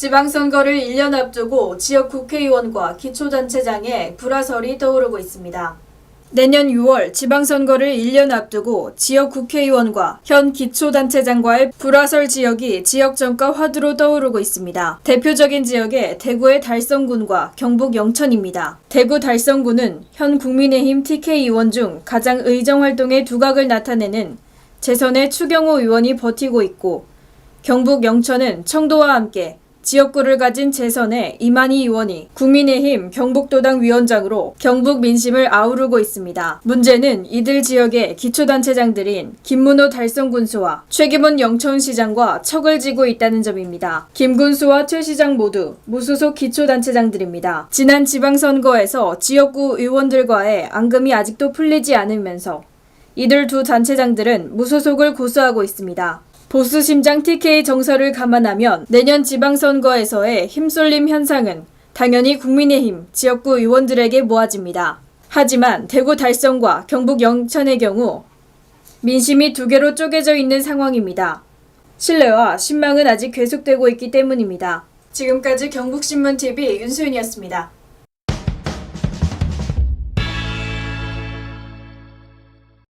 지방선거를 1년 앞두고 지역 국회의원과 기초단체장의 불화설이 떠오르고 있습니다. 내년 6월 지방선거를 1년 앞두고 지역 국회의원과 현 기초단체장과의 불화설 지역이 지역정가 화두로 떠오르고 있습니다. 대표적인 지역에 대구의 달성군과 경북 영천입니다. 대구 달성군은 현 국민의힘 TK 의원 중 가장 의정활동의 두각을 나타내는 재선의 추경호 의원이 버티고 있고 경북 영천은 청도와 함께 지역구를 가진 재선의 이만희 의원이 국민의힘 경북도당 위원장으로 경북 민심을 아우르고 있습니다. 문제는 이들 지역의 기초단체장들인 김문호 달성군수와 최기문 영천시장과 척을 지고 있다는 점입니다. 김군수와 최 시장 모두 무소속 기초단체장들입니다. 지난 지방선거에서 지역구 의원들과의 앙금이 아직도 풀리지 않으면서 이들 두 단체장들은 무소속을 고수하고 있습니다. 보수 심장 TK 정서를 감안하면 내년 지방선거에서의 힘쏠림 현상은 당연히 국민의힘 지역구 의원들에게 모아집니다. 하지만 대구 달성과 경북 영천의 경우 민심이 두 개로 쪼개져 있는 상황입니다. 신뢰와 신망은 아직 계속되고 있기 때문입니다. 지금까지 경북신문TV 윤수윤이었습니다.